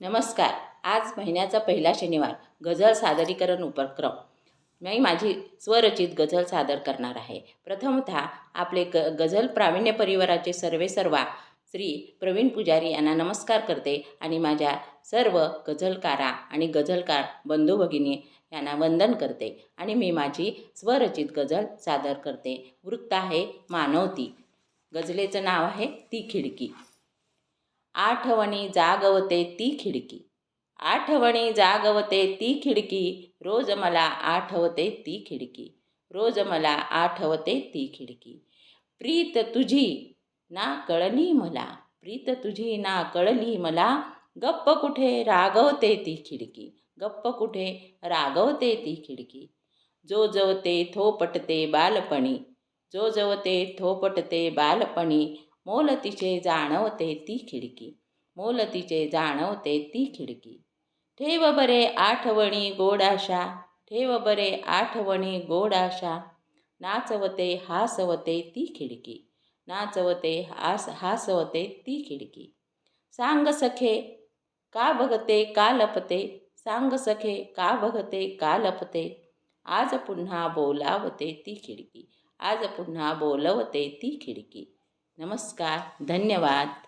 नमस्कार. आज महिन्याचा पहिला शनिवार. गझल सादरीकरण उपक्रम. मी माझी स्वरचित गझल सादर करणार आहे. प्रथमतः आपले ग गझल प्रावीण्य परिवाराचे सर्वे सर्वा श्री प्रवीण पुजारी यांना नमस्कार करते आणि माझ्या सर्व गझलकारा आणि गझलकार बंधू भगिनी यांना वंदन करते आणि मी माझी स्वरचित गझल सादर करते. वृत्त आहे मानवती. गझलेचं नाव आहे ती खिडकी. आठवणी जागवते ती खिडकी. आठवणी जागवते ती खिडकी रोज मला आठवते ती खिडकी. रोज मला आठवते ती खिडकी. प्रीत तुझी ना कळली मला प्रीत तुझी ना कळली मला गप्प कुठे रागवते ती खिडकी गप्प कुठे रागवते ती खिडकी. जो जवते थोपटते बालपणी जो जवते थोपटते बालपणी मोल तिचे जाणवते ती खिडकी. मोल तिचे जाणवते ती खिडकी. ठेव बरे आठवणी गोडाशा ठेव बरे आठवणी गोडाशा. नाचवते हासवते ती खिडकी. नाचवते हास हासवते ती खिडकी. सांग सखे का बघते का लपते? सांग सखे का बघते का लपते? आज पुन्हा बोलावते ती खिडकी. आज पुन्हा बोलवते ती खिडकी. नमस्कार धन्यवाद.